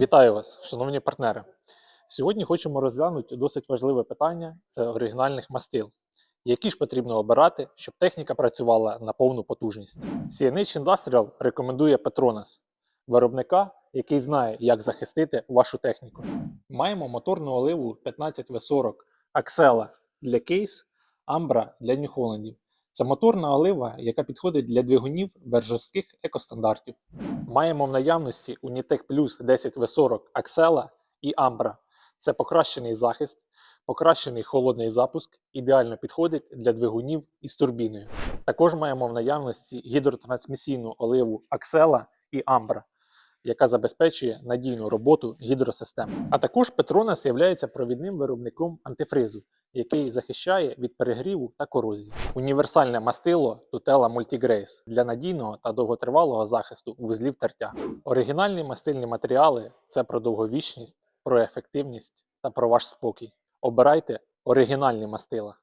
Вітаю вас, шановні партнери. Сьогодні хочемо розглянути досить важливе питання це оригінальних мастил. Які ж потрібно обирати, щоб техніка працювала на повну потужність? CNH Industrial рекомендує Petronas, виробника, який знає, як захистити вашу техніку. Маємо моторну оливу 15V40 Axela для кейс, Ambra для Нью-Холландів. Це моторна олива, яка підходить для двигунів без жорстких екостандартів. Маємо в наявності Unitec Plus 10V40 Axela і Ambra. Це покращений захист, покращений холодний запуск, ідеально підходить для двигунів із турбіною. Також маємо в наявності гідротрансмісійну оливу Axela і Ambra, яка забезпечує надійну роботу гідросистем. А також Petronas є провідним виробником антифризу, який захищає від перегріву та корозії. Універсальне мастило Tutela Multigrace для надійного та довготривалого захисту вузлів тертя. Оригінальні мастильні матеріали це про довговічність, про ефективність та про ваш спокій. Обирайте оригінальні мастила.